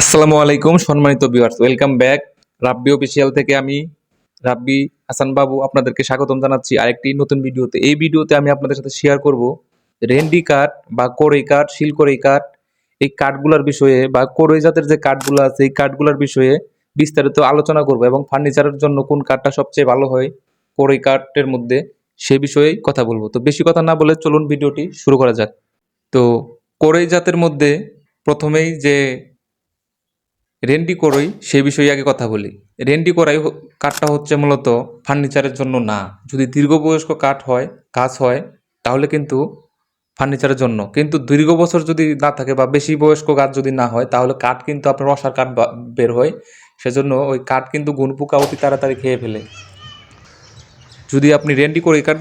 আসসালামু আলাইকুম, সম্মানিত viewers welcome back Rabbi official থেকে আমি রাব্বি হাসান বাবু আপনাদেরকে স্বাগতম জানাচ্ছি আরেকটি নতুন ভিডিওতে। এই ভিডিওতে আমি আপনাদের সাথে শেয়ার করব রেন্ডি কাঠ বা কোরই কাঠ শিলকড়ই কাঠ এই কাঠগুলোর বিষয়ে বা কোরই জাতের যে কাঠগুলো আছে, এই কাঠগুলোর বিষয়ে বিস্তারিত আলোচনা করব এবং ফার্নিচারের জন্য কোন কাঠটা সবচেয়ে ভালো হয় কোরই কাঠের মধ্যে, সে বিষয়ে কথা বলব। তো বেশি কথা না বলে চলুন ভিডিওটি শুরু করা যাক। তো কোরই জাতের মধ্যে প্রথমেই যে রেন্ডি করই সে বিষয়ে আগে কথা বলি। রেন্ডি করাই কাঠটা হচ্ছে মূলত ফার্নিচারের জন্য না। যদি দীর্ঘবয়স্ক কাঠ হয়, গাছ হয়, তাহলে কিন্তু ফার্নিচারের জন্য। কিন্তু দীর্ঘ বছর যদি না থাকে বা বেশি বয়স্ক গাছ যদি না হয়, তাহলে কাঠ কিন্তু আপনার অসার কাঠ বের হয়। সেজন্য ওই কাঠ কিন্তু গুণ পোকা অতি তাড়াতাড়ি খেয়ে ফেলে। যদি আপনি রেন্ডি করে, কাঠ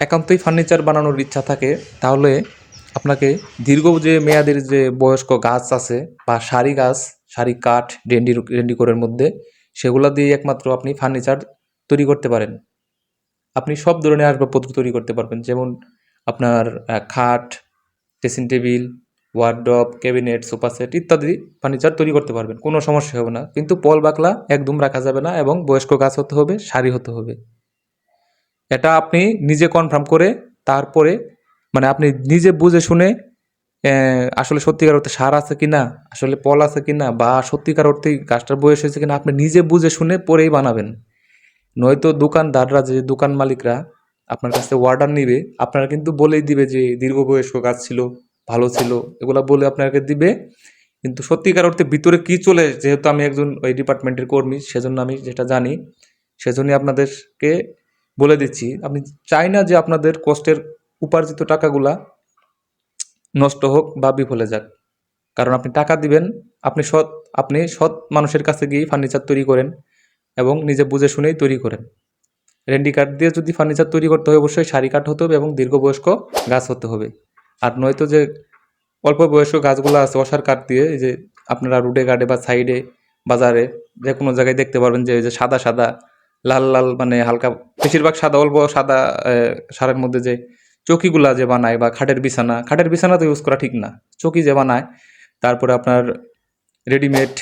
একান্তই ফার্নিচার বানানোর ইচ্ছা থাকে, তাহলে আপনাকে দীর্ঘ যে মেয়াদের যে বয়স্ক গাছ আছে বা সারি গাছ সারি কাঠ, ডেন্ডি রেন্ডিকোরের মধ্যে সেগুলো দিয়ে একমাত্র আপনি ফার্নিচার তৈরি করতে পারেন। আপনি সব ধরনের আসবাবপত্র তৈরি করতে পারবেন, যেমন আপনার খাট, dressing table wardrobe cabinet, sofa set ইত্যাদি ফার্নিচার তৈরি করতে পারবেন, কোনো সমস্যা হবে না। কিন্তু পল বাকলা একদম রাখা যাবে না এবং বয়স্ক গাছ হতে হবে সারি হতে হবে। এটা আপনি নিজে কনফার্ম করে তারপরে মানে আপনি নিজে বুঝে শুনে আসলে সত্যিকার অর্থে সার আছে কি না আসলে পল আছে কি না বা সত্যিকার অর্থে গাছটার বয়স হয়েছে কিনা আপনি নিজে বুঝে শুনে পরেই বানাবেন। নয়তো দোকানদাররা, যে দোকান মালিকরা আপনার কাছে অর্ডার নিবে, আপনারা কিন্তু বলেই দিবে যে দীর্ঘ বয়স্ক গাছ ছিল, ভালো ছিল, এগুলো বলে আপনাকে দিবে। কিন্তু সত্যিকার অর্থে ভিতরে কি চলে, যেহেতু আমি একজন ওই ডিপার্টমেন্টের কর্মী, সেজন্য আমি যেটা জানি, সেজন্যই আপনাদেরকে বলে দিচ্ছি। আপনি চাই না যে আপনাদের কষ্টের উপার্জিত টাকাগুলা নষ্ট হোক বা বিফলে যাক। কারণ আপনি টাকা দিবেন, আপনি সৎ আপনি সৎ মানুষের কাছে গিয়ে ফার্নিচার তৈরি করেন এবং নিজে বুঝে শুনেই তৈরি করেন। রেন্ডি কাঠ দিয়ে যদি ফার্নিচার তৈরি করতে হয়, অবশ্যই সারি কাঠ হতে হবে এবং দীর্ঘবয়স্ক গাছ হতে হবে। আর নয়তো যে অল্প বয়স্ক গাছগুলো আছে, অসার কাঠ দিয়ে এই যে আপনারা রুডে গার্ডে বা সাইডে বাজারে যে কোনো জায়গায় দেখতে পারবেন যে যে সাদা সাদা, লাল লাল মানে হালকা, বেশিরভাগ সাদা, অল্প সাদা সারের মধ্যে যে চকিগুলা যে বানায় বা খাটের বিছানা খাটের বিছানা তো ইউজ করা ঠিক না। চকি যে বানায়, তারপরে আপনার রেডিমেড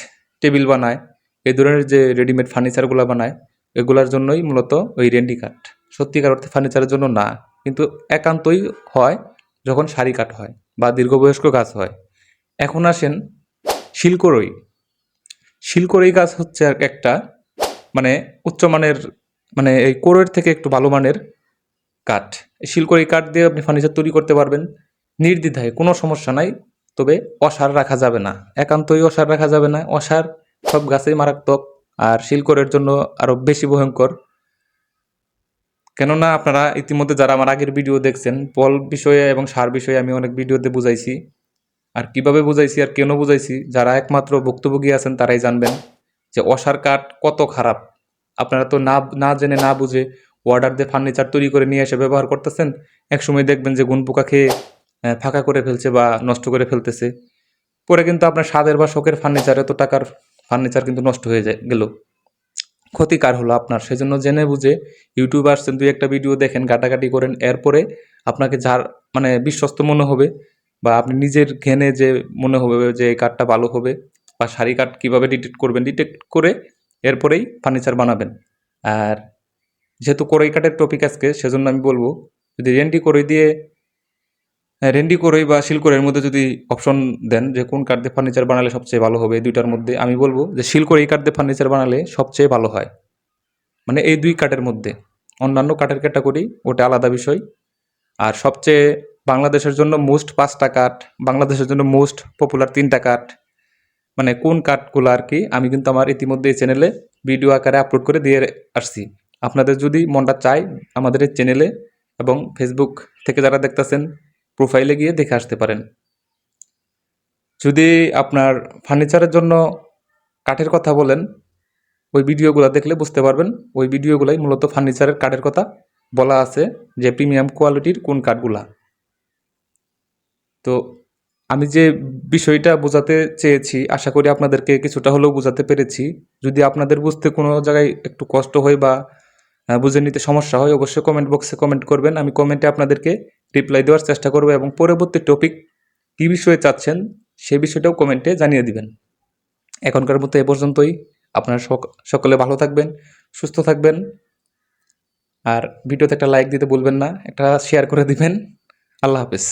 টেবিল বানায় এই ধরনের যে রেডিমেড ফার্নিচারগুলো বানায়, এগুলার জন্যই মূলত ওই রেন্ডি কাঠ সত্যিকার অর্থে ফার্নিচারের জন্য না, কিন্তু একান্তই হয় যখন শাড়ি কাঠ হয় বা দীর্ঘবয়স্ক গাছ হয়। এখন আসেন শিলকরই। শিলকরই গাছ হচ্ছে একটা মানে উচ্চমানের মানে এই কোরের থেকে একটু ভালো মানের কাঠ। শিলকড়ি কাঠ দিয়ে আপনি ফার্নিচার তৈরি করতে পারবেন। নির্দ্বিধায়, কোনো সমস্যা নাই। তবে অসার রাখা যাবে না। একান্তই অসার রাখা যাবে না। অসার সব গাছেই মারাত্মক আর শিলকড়ের জন্য আরও বেশি ভয়ঙ্কর। কেননা আপনারা ইতিমধ্যে যারা আমার আগের ভিডিও দেখছেন, পল বিষয়ে এবং সার বিষয়ে আমি অনেক ভিডিওতে বুঝাইছি। আর কীভাবে বুঝাইছি আর কেন বুঝাইছি, যারা একমাত্র ভুক্তভোগী আছেন তারাই জানবেন যে অসার কাঠ কত খারাপ। আপনারা তো না না জেনে, না বুঝে অর্ডার দিয়ে ফার্নিচার তৈরি করে নিয়ে এসে ব্যবহার করতেছেন। একসময় দেখবেন যে গুণ পোকা খেয়ে ফাঁকা করে ফেলছে বা নষ্ট করে ফেলতেছে। পরে কিন্তু আপনার স্বাদের বা শখের ফার্নিচার, এত টাকার ফার্নিচার কিন্তু নষ্ট হয়ে যায়, গেল। ক্ষতিকার হলো আপনার? সেজন্য জেনে বুঝে ইউটিউবে আসছেন, দুই একটা ভিডিও দেখেন, ঘাটাঘাটি করেন, এরপরে আপনাকে যার মানে বিশ্বস্ত মনে হবে বা আপনি নিজের ঘেনে যে মনে হবে যে এই কাঠটা ভালো হবে বা শাড়ি কাঠ কীভাবে ডিটেক্ট করবেন ডিটেক্ট করে এরপরেই ফার্নিচার বানাবেন। আর যেহেতু কোরই কাঠের টপিক আজকে, সেজন্য আমি বলব, যদি রেন্ডি করে দিয়ে রেন্ডি কোরই বা শিলকোরের মধ্যে যদি অপশন দেন যে কোন কাঠ দিয়ে ফার্নিচার বানালে সবচেয়ে ভালো হবে, এই দুইটার মধ্যে আমি বলব যে শিলকোর এই কাঠ দিয়ে ফার্নিচার বানালে সবচেয়ে ভালো হয়। মানে এই দুই কাঠের মধ্যে। অন্যান্য কাঠের ক্যাটাগরি ওটা আলাদা বিষয়। আর সবচেয়ে বাংলাদেশের জন্য মোস্ট পাঁচটা কাঠ, বাংলাদেশের জন্য মোস্ট পপুলার তিনটা কাঠ মানে কোন কাঠগুলো আর কি, আমি কিন্তু আমার ইতিমধ্যে এই চ্যানেলে ভিডিও আকারে আপলোড করে দিয়ে আসছি। আপনাদের যদি মনটা চায় আমাদের এই চ্যানেলে এবং ফেসবুক থেকে যারা দেখতেছেন প্রোফাইলে গিয়ে দেখে আসতে পারেন। যদি আপনার ফার্নিচারের জন্য কাঠের কথা বলেন, ওই ভিডিওগুলো দেখলে বুঝতে পারবেন, ওই ভিডিওগুলাই মূলত ফার্নিচারের কাঠের কথা বলা আছে যে প্রিমিয়াম কোয়ালিটির কোন কাঠগুলা। তো আমি যে বিষয়টা বোঝাতে চেয়েছি, আশা করি আপনাদেরকে কিছুটা হলেও বোঝাতে পেরেছি। যদি আপনাদের বুঝতে কোনো জায়গায় একটু কষ্ট হয় বা বুঝে নিতে সমস্যা হয়, অবশ্যই কমেন্ট বক্সে কমেন্ট করবেন। আমি কমেন্টে আপনাদেরকে রিপ্লাই দেওয়ার চেষ্টা করব এবং পরবর্তী টপিক কী বিষয়ে চাচ্ছেন সেই বিষয়টাও কমেন্টে জানিয়ে দিবেন। এখনকার মতো এ পর্যন্তই। আপনারা সক- সকলে ভালো থাকবেন, সুস্থ থাকবেন। আর ভিডিওতে একটা লাইক দিতে ভুলবেন না, একটা শেয়ার করে দিবেন। আল্লাহ হাফেজ।